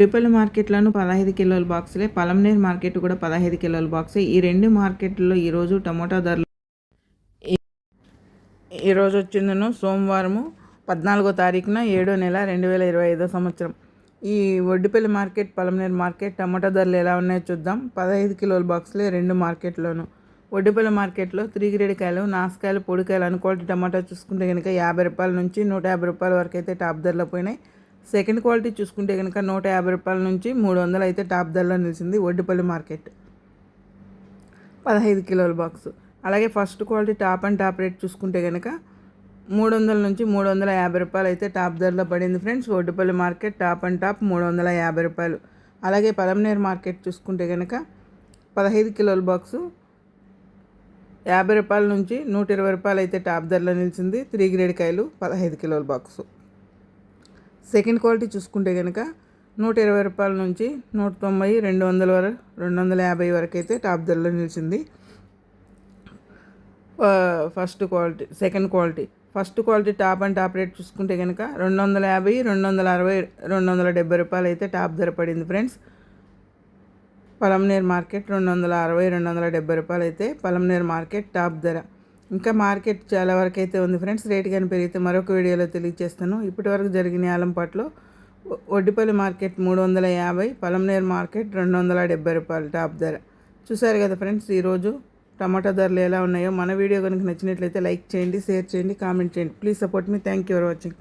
డిపల్ మార్కెట్లను పదహైదు కిలోల బాక్సులే పలంనేర్ మార్కెట్ కూడా పదహైదు కిలోల బాక్సే. ఈ రెండు మార్కెట్లలో ఈరోజు టమోటా ధరలు ఈరోజు వచ్చిందను సోమవారము పద్నాలుగో తారీఖున ఏడో నెల రెండు వేల ఇరవై ఐదో సంవత్సరం. ఈ Oddipalli market Palamaner market tomato ధరలు ఎలా ఉన్నాయో చూద్దాం. పదహైదు కిలోల బాక్సులే రెండు మార్కెట్లోను. ఒడ్డిపల్లి మార్కెట్లో త్రీ గ్రేడ్ కాయలు నాసుకాయలు పొడికాయలు అనుకోటి టమాటా చూసుకుంటే కనుక యాభై రూపాయల నుంచి నూట యాభై రూపాయల వరకు అయితే టాప్ ధరలో పోయినాయి. సెకండ్ క్వాలిటీ చూసుకుంటే కనుక నూట యాభై రూపాయల నుంచి మూడు వందలు అయితే టాప్ ధరలో నిలిచింది ఒడ్డుపల్లి మార్కెట్. పదహైదు కిలోల బాక్స్. అలాగే first quality top and top rate చూసుకుంటే కనుక మూడు వందల నుంచి మూడు వందల యాభై రూపాయలు అయితే టాప్ ధరలో పడింది friends. Oddupalli market top and top మూడు వందల యాభై రూపాయలు. అలాగే పలంనేరు మార్కెట్ చూసుకుంటే కనుక పదహైదు కిలోల బాక్సు. యాభై రూపాయల నుంచి నూట ఇరవై రూపాయలు అయితే టాప్ ధరలో నిలిచింది. త్రీ గ్రేడ్ కాయలు పదహైదు కిలోల బాక్సు. సెకండ్ క్వాలిటీ చూసుకుంటే కనుక నూట ఇరవై రూపాయల నుంచి నూట తొంభై రెండు వందల వరకు రెండు వందల యాభై వరకు అయితే టాప్ ధరలో నిలిచింది. First quality second quality. First quality top and top rate చూసుకుంటే కనుక రెండు వందల యాభై రెండు వందల అరవై రెండు వందల డెబ్బై రూపాయలు అయితే టాప్ ధర పడింది ఫ్రెండ్స్. పలంనేర్ మార్కెట్ రెండు వందల అరవై రెండు వందల డెబ్బై రూపాయలు అయితే పలంనేర్ మార్కెట్ టాప్ ధర. ఇంకా మార్కెట్ చాలా వరకు అయితే ఉంది ఫ్రెండ్స్. రేట్ కానీ పెరిగితే మరొక వీడియోలో తెలియజేస్తాను. ఇప్పటి వరకు జరిగిన ఆలంపాట్లో ఒడ్డిపల్లి మార్కెట్ మూడు వందల యాభై పలంనేరు మార్కెట్ రెండు వందల డెబ్బై రూపాయలు టాప్ ధర. చూసారు కదా ఫ్రెండ్స్ ఈరోజు టమాటా ధరలు ఎలా ఉన్నాయో. మన వీడియో కనుక నచ్చినట్లయితే లైక్ చేయండి షేర్ చేయండి కామెంట్ చేయండి. Please support me. Thank you for watching.